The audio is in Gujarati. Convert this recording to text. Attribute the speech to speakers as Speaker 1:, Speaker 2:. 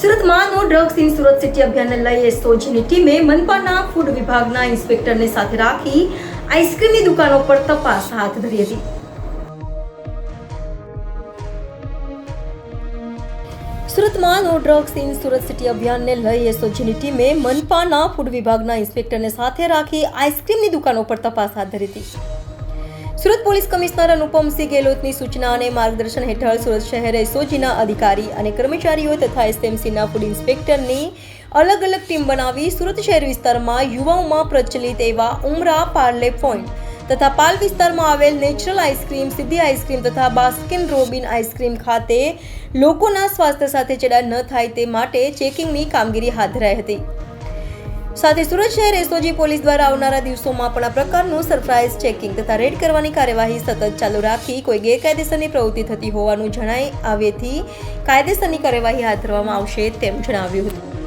Speaker 1: સુરતમાં no drugs in Surat city અભિયાનને લઈ એસઓજીની ટીમે મનપાના ફૂડ વિભાગના ઇન્સ્પેક્ટરને સાથે રાખી આઈસ્ક્રીમની દુકાનો પર તપાસ હાથ ધરી હતી. સુરતમાં no drugs in Surat city અભિયાનને લઈ એસઓજીની ટીમે મનપાના ફૂડ વિભાગના ઇન્સ્પેક્ટરને સાથે રાખી આઈસ્ક્રીમની દુકાનો પર તપાસ હાથ ધરી હતી. સુરત પોલીસ કમિશનર અનુપમસિંહ ગેહલોતની સૂચના અને માર્ગદર્શન હેઠળ સુરત શહેર એસઓજીના અધિકારી અને કર્મચારીઓ તથા એસએમસીના ફૂડ ઇન્સ્પેક્ટરની અલગ અલગ ટીમ બનાવી સુરત શહેર વિસ્તારમાં યુવાઓમાં પ્રચલિત એવા ઉમરા પાર્લે પોઈન્ટ તથા પાલ વિસ્તારમાં આવેલ નેચરલ આઈસ્ક્રીમ, સિદ્ધિ આઈસ્ક્રીમ તથા બાસ્કિન રોબિન આઈસ્ક્રીમ ખાતે લોકોના સ્વાસ્થ્ય સાથે ચેડા ન થાય તે માટે ચેકિંગની કામગીરી હાથ ધરાઈ હતી. સાથે સુરત શહેર એસઓજી પોલીસ દ્વારા આવનારા દિવસોમાં પણ આ પ્રકારનું સરપ્રાઇઝ ચેકિંગ તથા રેડ કરવાની કાર્યવાહી સતત ચાલુ રાખી કોઈ ગેરકાયદેસરની પ્રવૃત્તિ થતી હોવાનું જણાઈ આવેથી કાયદેસરની કાર્યવાહી હાથ ધરવામાં આવશે તેમ જણાવ્યું હતું.